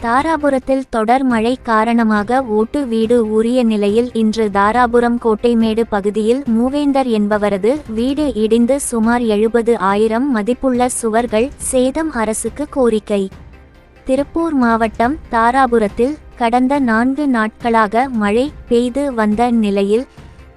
தாராபுரத்தில் தொடர் மழை காரணமாக ஓட்டு வீடு உரிய நிலையில் இன்று தாராபுரம் கோட்டைமேடு பகுதியில் மூவேந்தர் என்பவரது வீடு இடிந்து சுமார் எழுபது ஆயிரம் மதிப்புள்ள சுவர்கள் சேதம் அரசுக்கு கோரிக்கை. திருப்பூர் மாவட்டம் தாராபுரத்தில் கடந்த நான்கு நாட்களாக மழை பெய்து வந்த நிலையில்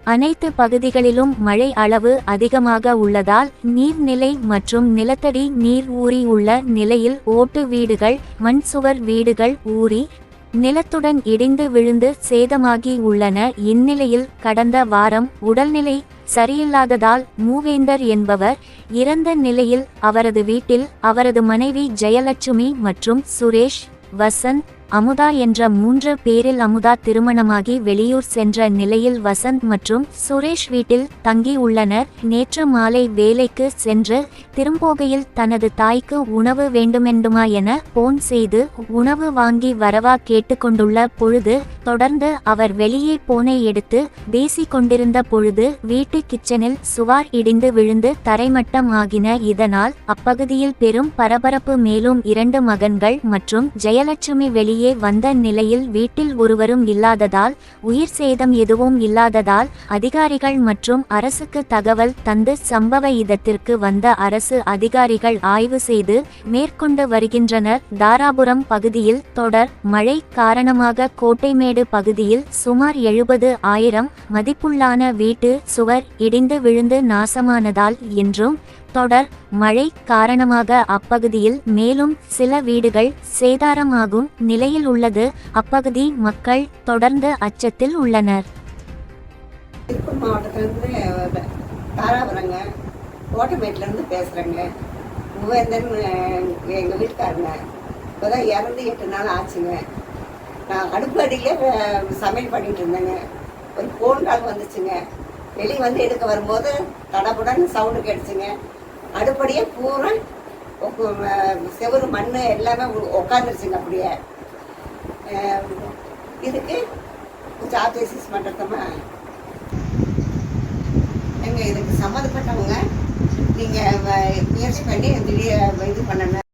அனைத்து பகுதிகளிலும் மழை அளவு அதிகமாக உள்ளதால் நீர்நிலை மற்றும் நிலத்தடி நீர் ஊறி உள்ள நிலையில் ஓட்டு வீடுகள் மண் சுவர் வீடுகள் ஊறி நிலத்துடன் இடிந்து விழுந்து சேதமாகி உள்ளன. இந்நிலையில் கடந்த வாரம் உடல்நிலை சரியில்லாததால் மூவேந்தர் என்பவர் இறந்த நிலையில் அவரது வீட்டில் அவரது மனைவி ஜெயலட்சுமி மற்றும் சுரேஷ் வசந்த் அமுதா என்ற மூன்று பேரில் அமுதா திருமணமாகி வெளியூர் சென்ற நிலையில் வசந்த் மற்றும் சுரேஷ் வீட்டில் தங்கி உள்ளனர். நேற்று மாலை வேலைக்கு சென்று திரும்போகையில் தனது தாய்க்கு உணவு வேண்டுமெண்டுமா என போன் செய்து உணவு வாங்கி வரவா கேட்டுக்கொண்டுள்ள பொழுது தொடர்ந்து அவர் வெளியே போனை எடுத்து பேசிக் கொண்டிருந்த பொழுது வீட்டு கிச்சனில் சுவார் இடிந்து விழுந்து தரைமட்டம் ஆகின. இதனால் அப்பகுதியில் பெரும் பரபரப்பு மேலும் இரண்டு மகன்கள் மற்றும் ஜெயலட்சுமி வெளியே வந்த நிலையில் வீட்டில் ஒருவரும் இல்லாததால் உயிர் சேதம் எதுவும் இல்லாததால் அதிகாரிகள் மற்றும் அரசுக்கு தகவல் தந்து சம்பவ இடத்திற்கு வந்த அரசு அதிகாரிகள் ஆய்வு செய்து மேற்கொண்டு வருகின்றனர். தாராபுரம் பகுதியில் தொடர் மழை காரணமாக கோட்டைமேடு பகுதியில் சுமார் எழுபது ஆயிரம் மதிப்புள்ளான வீட்டு சுவர் இடிந்து விழுந்து நாசமானதால் என்றும் தொடர் மழை காரணமாக அப்பகுதியில் மேலும் சில வீடுகள் சேதாரமாகும் நிலையில் உள்ளது. அப்பகுதி மக்கள் தொடர்ந்து அச்சத்தில் உள்ளனர். திருப்பூர் தாராபுரங்க கோட்டமேட்டிலேருந்து பேசுகிறேங்க மூவேந்தன் எங்கள் வீட்டுக்காரங்க. இப்போ தான் இறந்து எட்டு நாள் ஆச்சுங்க. நான் அடுப்பு அடியில் சமையல் பண்ணிட்டு இருந்தேங்க. ஒரு ஃபோன் கால் வந்துச்சுங்க. வெளியே வந்து எடுக்க வரும்போது தடபுடன்னு சவுண்டு கேட்டுச்சுங்க. அடுப்படியே பூரா செவரு செவுரு மண் எல்லாமே உட்காந்துருச்சுங்க அப்படியே. இதுக்கு கொஞ்சம் ஆர்டிசிஸ் பண்ணுறதுமா எங்கள் இதுக்கு சம்மந்தப்பட்டவங்க நீங்கள் முயற்சி பண்ணி திடீர் இது பண்ணணும்.